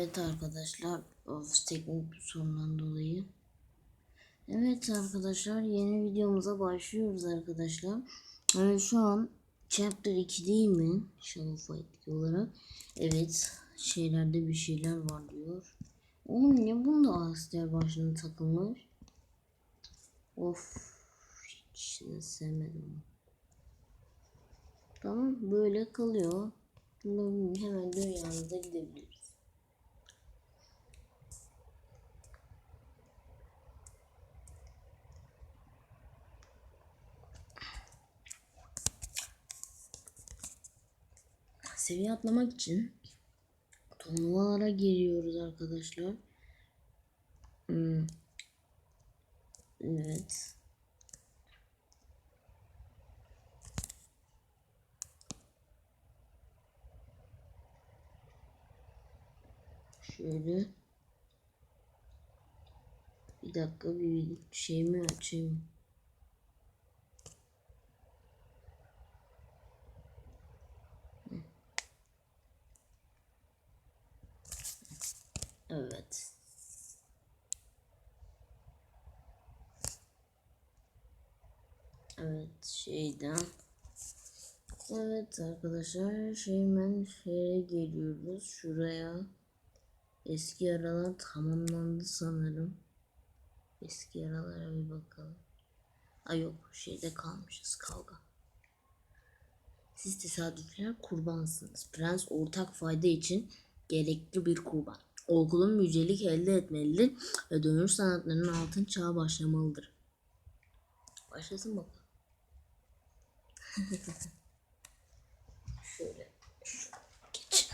Evet arkadaşlar, of teknik sorundan dolayı. Evet arkadaşlar, yeni videomuza başlıyoruz arkadaşlar. Evet şu an Chapter 2 değil mi? Shadow Fight olarak. Evet, şeylerde bir şeyler var diyor. Oğlum niye bunda asker başlığına takılmış? Of, hiç sevmedim. Tamam, böyle kalıyor. Hemen dünyamıza gidebiliriz. Seviye atlamak için turnuvalara giriyoruz arkadaşlar. Hmm. Evet. Şöyle. Bir dakika bir şeyimi açayım. Evet. Evet şeyden. Evet arkadaşlar şeymen şeye geliyoruz şuraya. Eski yaralar tamamlandı sanırım. Eski yaralara bir bakalım. Ay yok şeyde kalmışız kavga. Siz tesadüfler kurbansınız. Prens ortak fayda için gerekli bir kurban. Okulun yücelik elde etmelidir ve dönüş sanatlarının altın çağı başlamalıdır. Başlasın bakalım. Şöyle. Geç.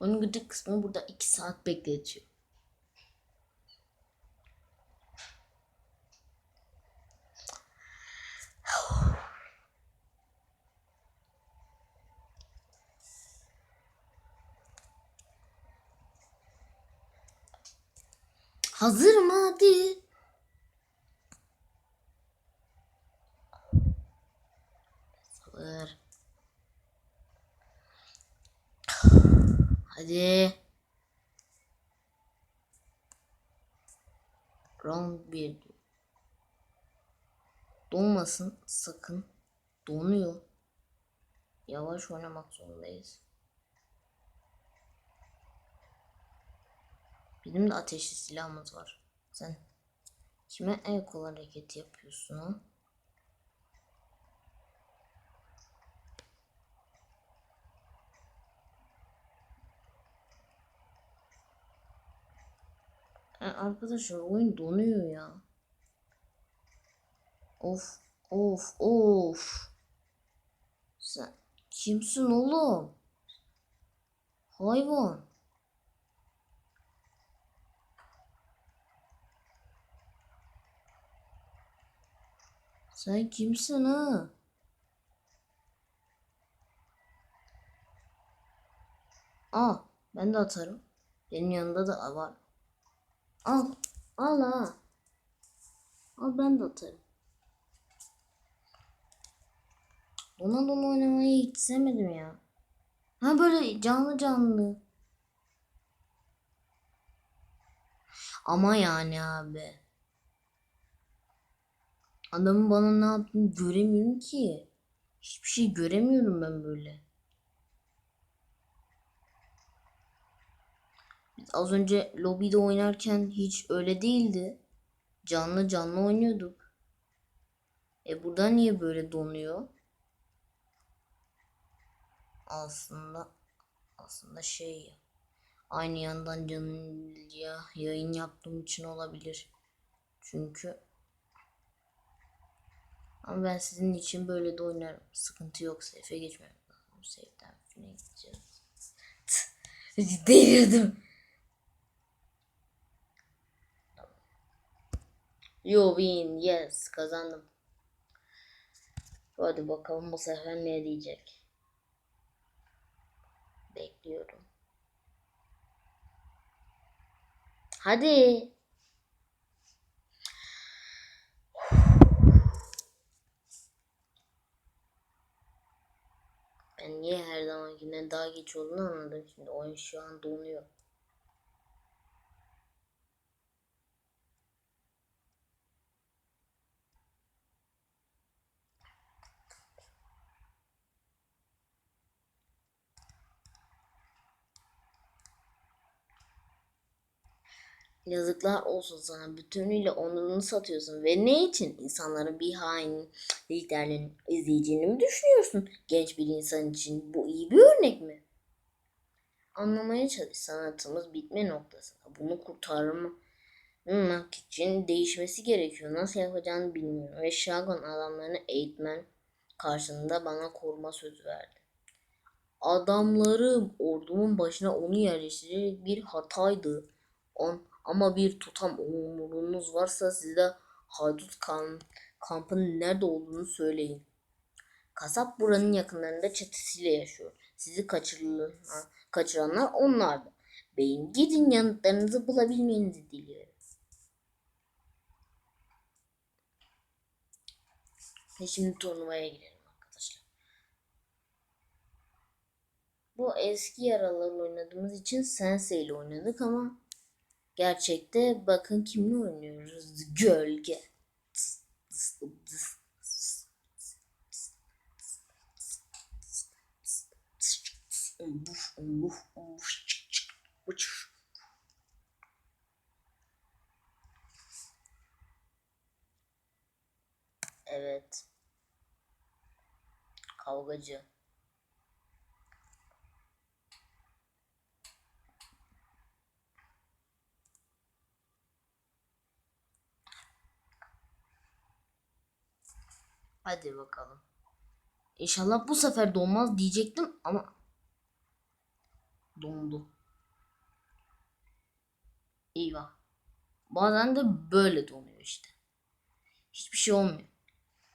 Onun gıcık kısmı burada 2 saat bekletiyor. Hazır mı hadi? Hadi. Round 1 Donmasın sakın. Donuyor. Yavaş oynamak zorundayız. Bizim de ateşli silahımız var. Sen kime el kol hareketi yapıyorsun ha? E, arkadaşlar oyun donuyor ya. Of of of. Sen kimsin oğlum? Hayvan. Sen kimsin ha? Aa, ben de atarım. Benim yanında da var. Al, al ha. Al ben de atarım. Ona dona oynamayı hiç sevmedim ya. Ha böyle canlı canlı. Ama yani abi. Adamın bana ne yaptığını göremiyorum ki. Hiçbir şey göremiyorum ben böyle. Az önce lobide oynarken hiç öyle değildi. Canlı canlı oynuyorduk. E burada niye böyle donuyor? Aslında aslında şey. Aynı yandan canlı ya, yayın yaptığım için olabilir. Çünkü ama ben sizin için böyle de oynarım. Sıkıntı yok. Safe'e geçmem lazım. Safe'den fine gideceğiz. Delirdim. You win. Yes. Kazandım. Hadi bakalım bu sefer ne diyecek. Bekliyorum. Hadi. Ben niye her zamankinden daha geç olduğunu anladım şimdi. Oyun şu an donuyor. Yazıklar olsun sana. Bütünüyle onurunu satıyorsun. Ve ne için? İnsanların bir hain liderlerin izleyeceğini mi düşünüyorsun? Genç bir insan için bu iyi bir örnek mi? Anlamaya çalış. Sanatımız bitme noktasında. Bunu kurtarmak için değişmesi gerekiyor. Nasıl yapacağını bilmiyorum. Ve Şagon adamlarını eğitmen karşılığında bana koruma sözü verdi. Adamlarım ordumun başına onu yerleştirerek bir hataydı. On, ama bir tutam umurunuz varsa size haydut kan, kampının nerede olduğunu söyleyin. Kasap buranın yakınlarında çetesiyle yaşıyor. Sizi kaçırılan, kaçıranlar onlardı. Beyin gidin yanıtlarınızı bulabilmenizi diliyorum. Ve şimdi turnuvaya girelim arkadaşlar. Bu eski yaralar oynadığımız için Sensei ile oynadık ama gerçekte bakın kimle oynuyoruz? Gölge. Evet. Kavgacı. Hadi bakalım. İnşallah bu sefer donmaz diyecektim ama dondu. Eyvah. Bazen de böyle donuyor işte. Hiçbir şey olmuyor.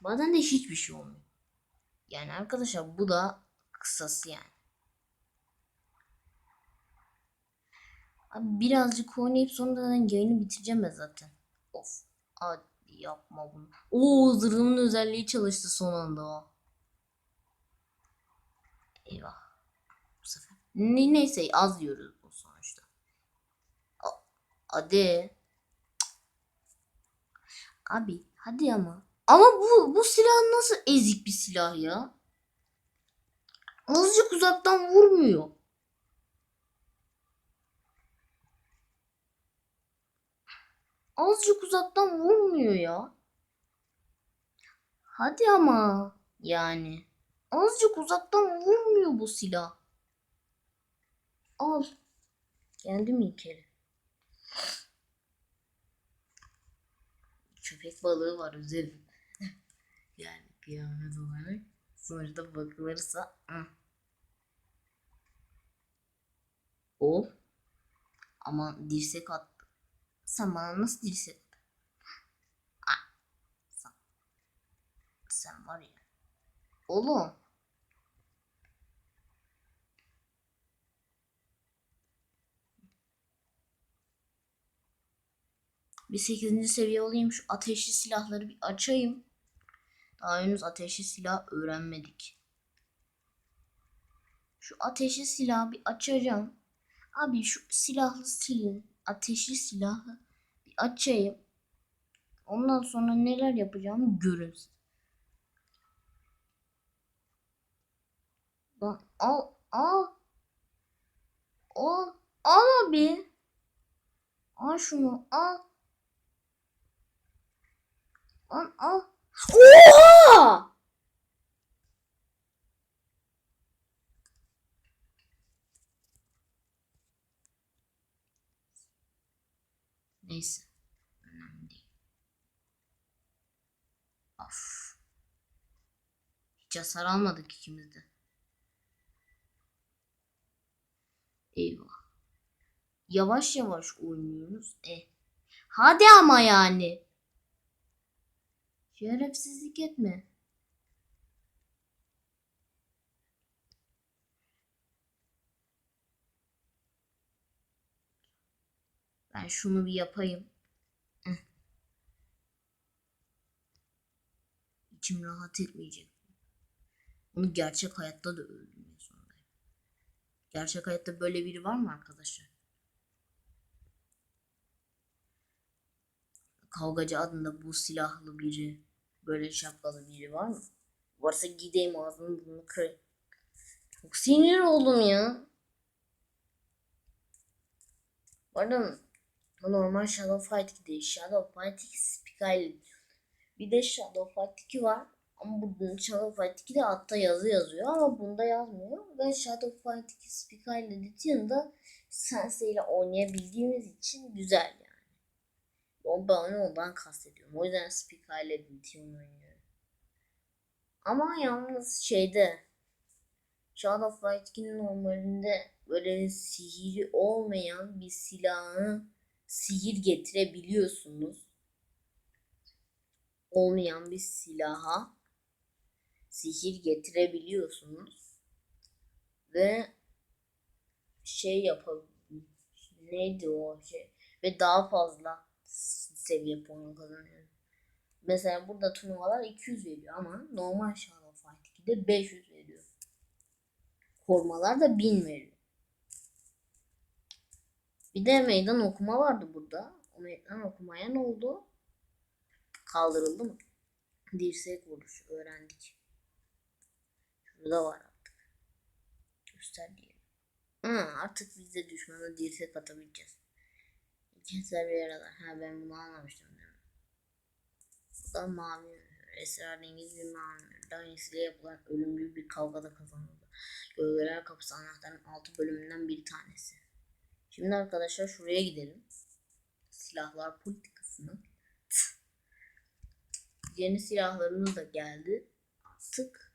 Bazen de hiçbir şey olmuyor. Yani arkadaşlar bu da kısası yani. Abi birazcık oynayıp sonradan yayını bitireceğim ben zaten. Of. Hadi yapma bunu. Oo zırhımın özelliği çalıştı son anda. Eyvah. Bu sefer. Ne, neyse az diyoruz bu sonuçta. A- Hadi. Abi hadi ama. Ama bu bu silah nasıl ezik bir silah ya? Azıcık uzaktan vurmuyor. Azıcık uzaktan vurmuyor ya. Hadi ama yani. Azıcık uzaktan vurmuyor bu silah. Al. Geldi mi kere? Köpek balığı var üzerimde. yani kıyamet olarak. Sonuçta bakılırsa. Hı. Ol. Ama dirsek attı. Dirsek attın? Ah. Sen, sen var ya. Oğlum. Bir 8. seviye olayım. Şu ateşli silahları bir açayım. Daha henüz ateşli silah öğrenmedik. Şu ateşli silahı bir açacağım. Abi şu silahlı silin. Ateşli silahı bir açayım. Ondan sonra neler yapacağımı görün. Lan al al. Al al abi. Al şunu al. Lan al. Oha! Neyse. Önemli değil. Of. Hiç hasar almadık ikimiz de. Eyvah. Yavaş yavaş oynuyoruz. E. Hadi ama yani. Şerefsizlik etme. Ben şunu bir yapayım. İçim rahat etmeyecek. Onu gerçek hayatta da öldürmek zorundayım. Gerçek hayatta böyle biri var mı arkadaşlar? Kavgacı adında bu silahlı biri, böyle şapkalı biri var mı? Varsa gideyim ağzını bunu kırayım. Çok sinir oldum ya. Bu bu normal Shadow Fight 2 değil. Shadow Fight 2 Spikal. Bir de Shadow Fight 2 var. Ama bu Shadow Fight 2'de altta yazı yazıyor ama bunda yazmıyor. Ve Shadow Fight 2 Spikal Edition'da Sensei ile oynayabildiğimiz için güzel yani. O ben onu ondan kastediyorum. O yüzden Spikal Edition oynuyorum. Ama yalnız şeyde Shadow Fight 2'nin normalinde böyle sihiri olmayan bir silahı sihir getirebiliyorsunuz. Olmayan bir silaha sihir getirebiliyorsunuz. Ve şey yapabilir. Neydi o şey? Ve daha fazla seviye puanı kazanıyor. Mesela burada turnuvalar 200 veriyor ama normal Shadow Fight 2'de 500 veriyor. Korumalar da 1000 veriyor. Bir de meydan okuma vardı burada. O meydan okumaya ne oldu? Kaldırıldı mı? Dirsek vuruş öğrendik. Şurada var artık. Göster diyelim. Ha, artık biz de düşmana dirsek atabileceğiz. İki seviye arada. Ha ben bunu anlamıştım? Bu da mavi. Esrarengiz bir mavi. Daniel yapılan ölümcül bir kavgada kazanıldı. Gölgeler Kapısı anahtarın 6 bölümünden bir tanesi. Şimdi arkadaşlar şuraya gidelim. Silahlar politikasını. Yeni silahlarımız da geldi. Artık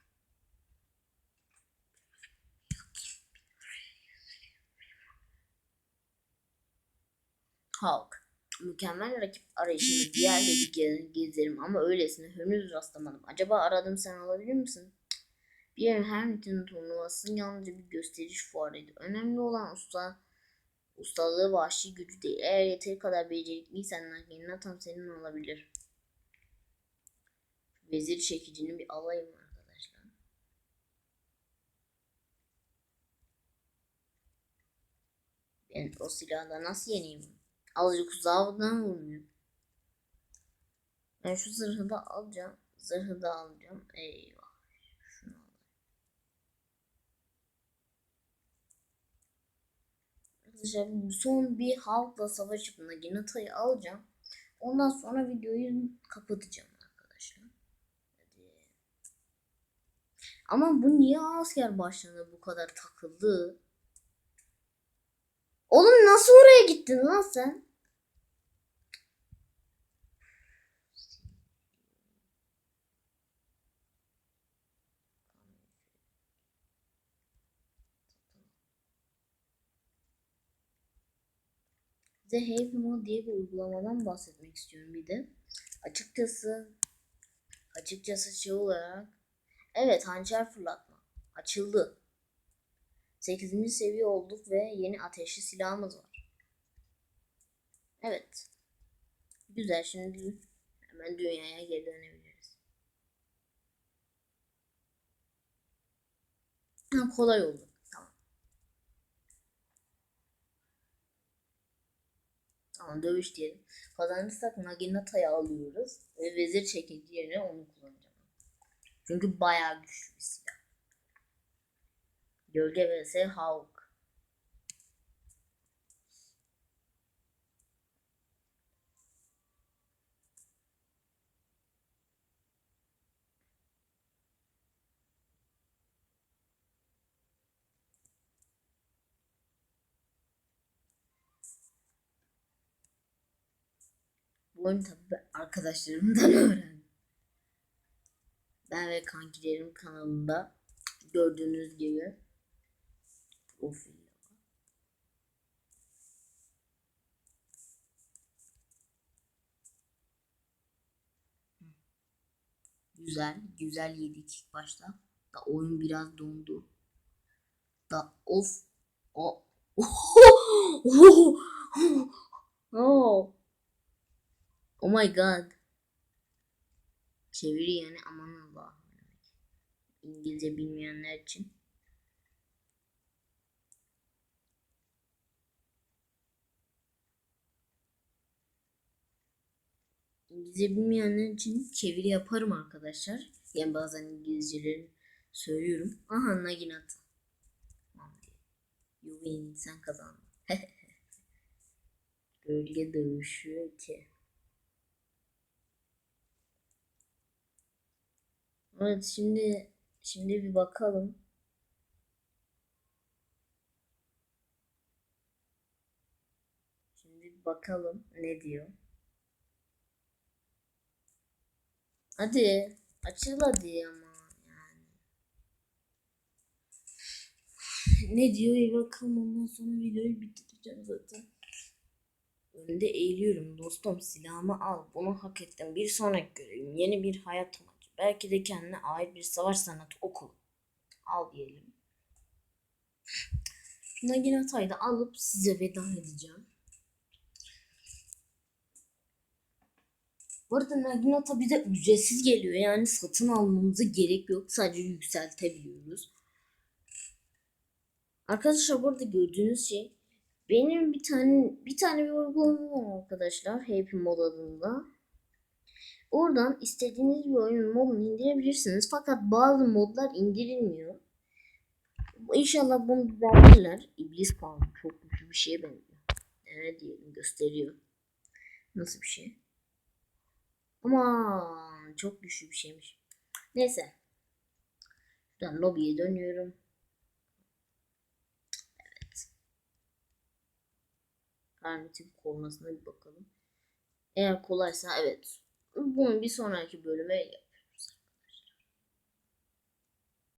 Hulk. Mükemmel rakip arayışında diğerleri ge- gezerim ama öylesine henüz rastlamadım. Acaba aradım sen alabilir misin? Bir yerin her nitin turnuvası yalnızca bir gösteriş fuarıydı. Önemli olan usta ustalığı vahşi gücü değil. Eğer yeteri kadar becerikliysen Naginata senin olabilir. Vezir çekicini bir alayım arkadaşlar. Ben o silahla nasıl yeneyim? Azıcık uzağından vurmuyor. Ben şu zırhı da alacağım. Zırhı da alacağım. Eyvah. Şunu alayım. Arkadaşlar son bir halkla savaşıp Naginata'yı alacağım. Ondan sonra videoyu kapatacağım arkadaşlar. Hadi. Ama bu niye asker başlarına bu kadar takıldı? Oğlum nasıl oraya gittin lan sen? Size Mode diye bir uygulamadan bahsetmek istiyorum bir de. Açıkçası açıkçası şey olarak evet hançer fırlatma açıldı. 8. seviye olduk ve yeni ateşli silahımız var. Evet. Güzel şimdi hemen dünyaya geri dönebiliriz. Ha, kolay oldu. Tamam. Dövüş diyelim. Kazanırsak Naginata'yı alıyoruz. Ve vezir çekici yerine onu kullanacağım. Çünkü bayağı güçlü bir silah. Gölge vs Hulk. Bu oyunu tabii ben arkadaşlarımdan öğrendim. Ben ve kankilerim kanalında gördüğünüz gibi var. Güzel, güzel yedik ilk başta. Da oyun biraz dondu. Da of o Oh. Oh my god. Çeviri yani aman Allah. İngilizce bilmeyenler için. İngilizce bilmeyenler için çeviri yaparım arkadaşlar. Yani bazen İngilizceleri söylüyorum. Aha Naginat. You win. Sen kazandın. Gölge dövüşü ki. Evet şimdi şimdi bir bakalım. Şimdi bir bakalım ne diyor. Hadi açıl hadi ama yani. Ne diyor bir bakalım ondan sonra videoyu bitireceğim zaten. Önde eğiliyorum dostum silahımı al bunu hak ettim bir sonraki görevim yeni bir hayat amacı belki de kendine ait bir savaş sanatı oku al diyelim. Naginata'yı da alıp size veda edeceğim. Bu arada Naginata bize ücretsiz geliyor. Yani satın almamıza gerek yok. Sadece yükseltebiliyoruz. Arkadaşlar burada gördüğünüz şey benim bir tane bir tane bir uygulamam var arkadaşlar. Happy Mod adında. Oradan istediğiniz bir oyunun modunu indirebilirsiniz. Fakat bazı modlar indirilmiyor. İnşallah bunu düzeltirler. İblis kanunu çok güçlü bir şeye benziyor. Evet diyelim gösteriyor. Nasıl bir şey? Aman çok güçlü bir şeymiş. Neyse. Şuradan lobiye dönüyorum. Evet. Karnatif korumasına bir bakalım. Eğer kolaysa evet. Bunu bir sonraki bölüme